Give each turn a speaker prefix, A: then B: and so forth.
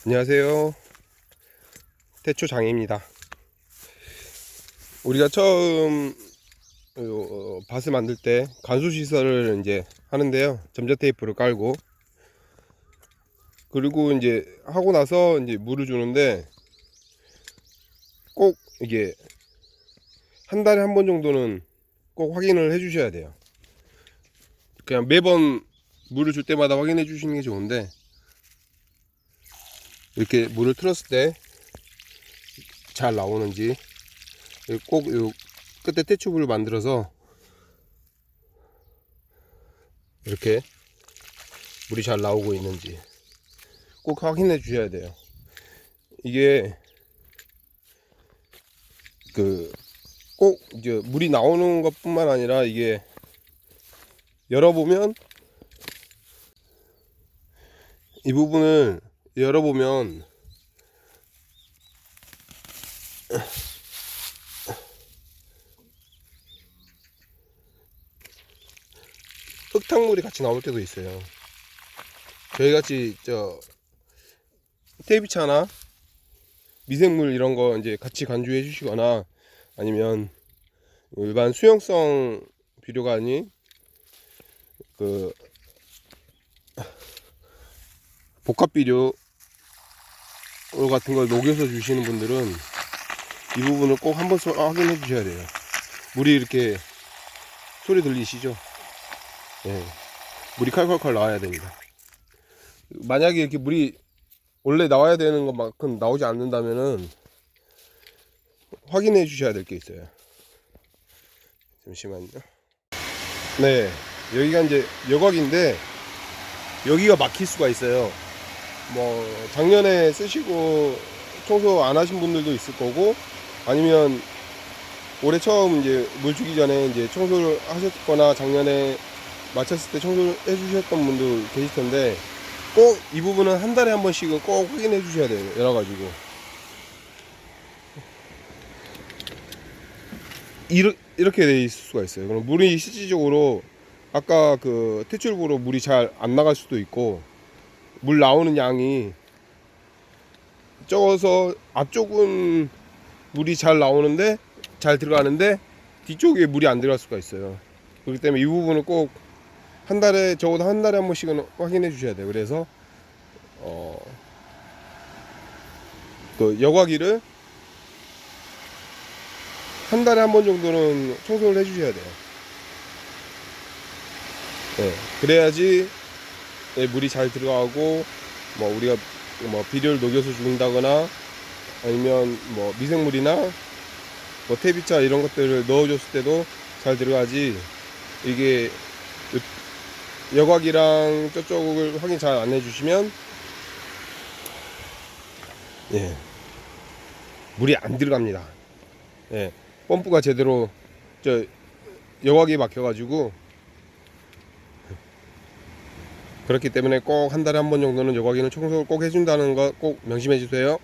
A: 안녕하세요. 태초 장입니다. 우리가 처음 어, 밭을 만들 때 간수 시설을 이제 하는데요. 점자 테이프를 깔고 그리고 이제 하고 나서 이제 물을 주는데 꼭 이게 한 달에 한 번 정도는 꼭 확인을 해 주셔야 돼요. 그냥 매번 물을 줄 때마다 확인해 주시는 게 좋은데 이렇게 물을 틀었을 때 잘 나오는지 꼭 요 끝에 태추브를 만들어서 이렇게 물이 잘 나오고 있는지 꼭 확인해 주셔야 돼요. 이게 그 꼭 이제 물이 나오는 것뿐만 아니라 이게 열어보면 이 부분을 열어보면 흙탕물이 같이 나올 때도 있어요. 저희 같이 저 테이비차나 미생물 이런 거 이제 같이 간주해 주시거나 아니면 일반 수용성 비료가 아닌 그 복합 비료 같은 걸 녹여서 주시는 분들은 이 부분을 꼭 한번 써- 확인해 주셔야 돼요. 물이 이렇게 소리 들리시죠? 예. 물이 칼칼칼 나와야 됩니다. 만약에 이렇게 물이 원래 나와야 되는 것만큼 나오지 않는다면은 확인해 주셔야 될 게 있어요. 잠시만요. 네. 여기가 이제 여곽인데 여기가 막힐 수가 있어요. 뭐 작년에 쓰시고 청소 안 하신 분들도 있을 거고 아니면 올해 처음 이제 물 주기 전에 이제 청소를 하셨거나 작년에 마쳤을 때 청소를 해주셨던 분도 계실 텐데 꼭 이 부분은 한 달에 한 번씩은 꼭 확인해 주셔야 돼요. 열어 가지고 이렇게 돼 있을 수가 있어요. 그럼 물이 실질적으로 아까 그 퇴출구로 물이 잘 안 나갈 수도 있고 물 나오는 양이 적어서 앞쪽은 물이 잘 나오는데 잘 들어가는데 뒤쪽에 물이 안 들어갈 수가 있어요. 그렇기 때문에 이 부분은 꼭한 달에 적어도 한 달에 한 번씩은 확인해 주셔야 돼요. 그래서 어, 그 여과기를 한 달에 한 번 정도는 청소를 해 주셔야 돼요. 네, 그래야지 네, 물이 잘 들어가고 뭐 우리가 뭐 비료를 녹여서 준다거나 아니면 뭐 미생물이나 뭐 태비차 이런 것들을 넣어줬을 때도 잘 들어가지. 이게 여곽이랑 저쪽을 확인 잘 안 해주시면 예. 물이 안 들어갑니다. 예. 펌프가 제대로 저 여곽이 막혀가지고 그렇기 때문에 꼭 한 달에 한 번 정도는 여과기는 청소를 꼭 해준다는 거 꼭 명심해 주세요.